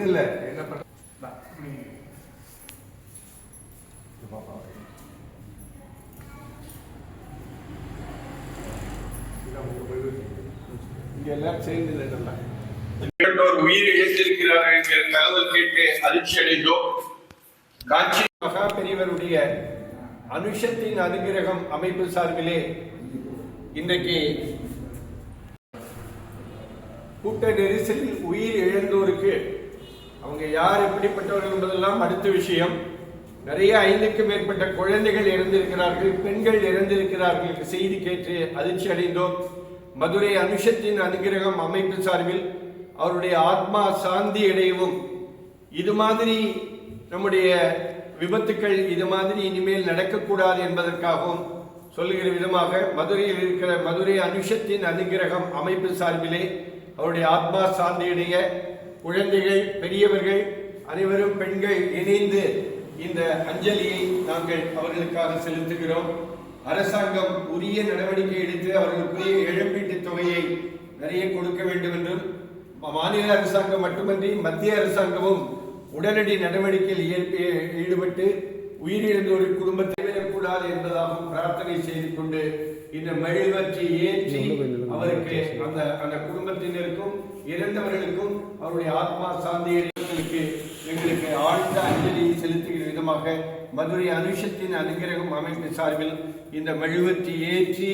இல்ல இல்ல. என்ன பண்ண இங்க எல்லாம் சேர்ந்து நல்லா இரண்டோர் உயிர் இழந்திருக்கிறார்கள் என்கிற தகவல் கேட்டு அதிர்ச்சி அடைந்தோம். காட்சி மகா பெரியவருடைய அனுஷத்தின் அனுகிரகம் அமைப்பு சார்பிலே இன்றைக்கு கூட்ட நெரிசலில் உயிர் இழந்தோருக்கு அவங்க யார் எப்படிப்பட்டவர்கள் என்பதெல்லாம் அடுத்த விஷயம். நிறைய ஐந்துக்கும் மேற்பட்ட குழந்தைகள் இறந்திருக்கிறார்கள் பெண்கள் இறந்திருக்கிறார்கள். செய்தி கேட்டு அதிர்ச்சி அடைந்தோம். மதுரை அனுஷத்தின் அனுகிரகம் அமைப்பு சார்பில் அவருடைய ஆத்மா சாந்தி அடையவும் இது மாதிரி நம்முடைய விபத்துக்கள் இது மாதிரி இனிமேல் நடக்கக்கூடாது என்பதற்காகவும் சொல்லுகிற விதமாக மதுரையில் இருக்கிற மதுரை அனுஷத்தின் அனுகிரகம் அமைப்பு சார்பிலே அவருடைய ஆத்மா சாந்தியுடைய குழந்தைகள் பெரியவர்கள் அனைவரும் பெண்கள் இணைந்து இந்த அஞ்சலியை நாங்கள் அவர்களுக்காக செலுத்துகிறோம். அரசாங்கம் உரிய நடவடிக்கை எடுத்து அவர்களுக்குரிய இழப்பீட்டுத் தொகையை நிறைய கொடுக்க வேண்டும் என்றும் மாநில அரசாங்கம் மட்டுமன்றி மத்திய அரசாங்கமும் உடனடி நடவடிக்கையில் இயற்ப- ஈடுபட்டு உயிரிழந்தோர் குடும்பத்தை விடக்கூடாது என்பதாகவும் பிரார்த்தனை செய்து கொண்டு இந்த மெழுவற்றி ஏற்றி அவருக்கு அந்த அந்த குடும்பத்தினருக்கும் இறந்தவர்களுக்கும் அவருடைய ஆத்மா சாந்தியர்களுக்கு எங்களுக்கு ஆழ்ந்த அஞ்சலியை செலுத்துகிற விதமாக மதுரை அனுஷத்தின் அனுகிரகம் அமைப்பு சார்பில் இந்த மெழுவற்றி ஏற்றி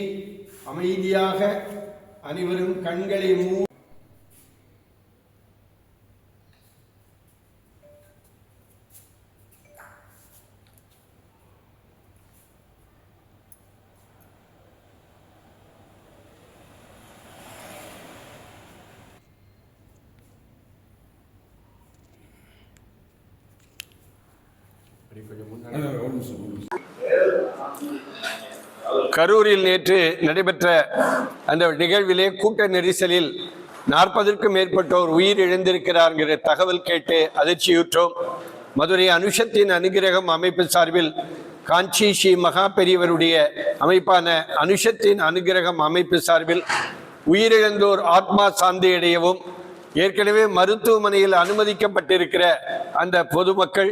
அமைதியாக அனைவரும் கண்களை மூ கரூரில் நேற்று நடைபெற்ற அந்த நிகழ்விலே கூட்ட நெரிசலில் நாற்பதற்கும் மேற்பட்டோர் உயிர் இழந்திருக்கிறார்கிற தகவல் கேட்டு அதிர்ச்சியுற்றோம். மதுரை அனுஷத்தின் அனுகிரகம் அமைப்பு சார்பில் காஞ்சி ஸ்ரீ மகா பெரியவருடைய அமைப்பான அனுஷத்தின் அனுகிரகம் அமைப்பு சார்பில் உயிரிழந்தோர் ஆத்மா சாந்தி அடையவும் ஏற்கனவே மருத்துவமனையில் அனுமதிக்கப்பட்டிருக்கிற அந்த பொதுமக்கள்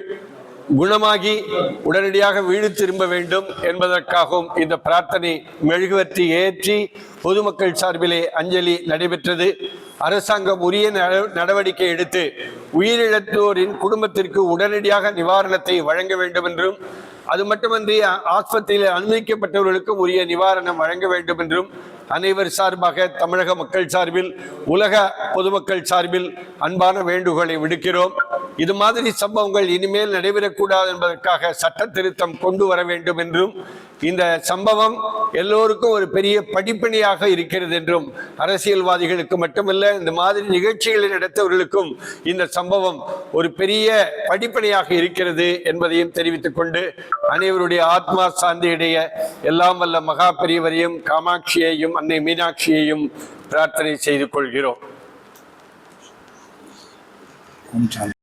குணமாகி உடனடியாக வீடு திரும்ப வேண்டும் என்பதற்காகவும் இந்த பிரார்த்தனை மெழுகுவர்த்தி ஏற்றி பொதுமக்கள் சார்பிலே அஞ்சலி நடைபெற்றது. அரசாங்கம் உரிய நட- நடவடிக்கை எடுத்து உயிரிழந்தோரின் குடும்பத்திற்கு உடனடியாக நிவாரணத்தை வழங்க வேண்டும் என்றும் அது மட்டுமன்றி ஆஸ்பத்திரியில் அனுமதிக்கப்பட்டவர்களுக்கும் உரிய நிவாரணம் வழங்க வேண்டும் என்றும் அனைவர் சார்பாக தமிழக மக்கள் சார்பில் உலக பொதுமக்கள் சார்பில் அன்பான வேண்டுகோளை விடுக்கிறோம். இது மாதிரி சம்பவங்கள் இனிமேல் நடைபெறக்கூடாது என்பதற்காக சட்ட திருத்தம் கொண்டு வர வேண்டும் என்றும் இந்த சம்பவம் எல்லோருக்கும் ஒரு பெரிய படிப்பினையாக இருக்கிறது என்றும் அரசியல்வாதிகளுக்கு மட்டுமல்ல இந்த மாதிரி நிகழ்ச்சிகளை நடத்தவர்களுக்கும் இந்த சம்பவம் ஒரு பெரிய படிப்பினையாக இருக்கிறது என்பதையும் தெரிவித்துக் கொண்டு அனைவருடைய ஆத்மா சாந்தியுடைய எல்லாம் வல்ல மகா பெரியவரையும் காமாட்சியையும் அன்னை மீனாட்சியையும் பிரார்த்தனை செய்து கொள்கிறோம்.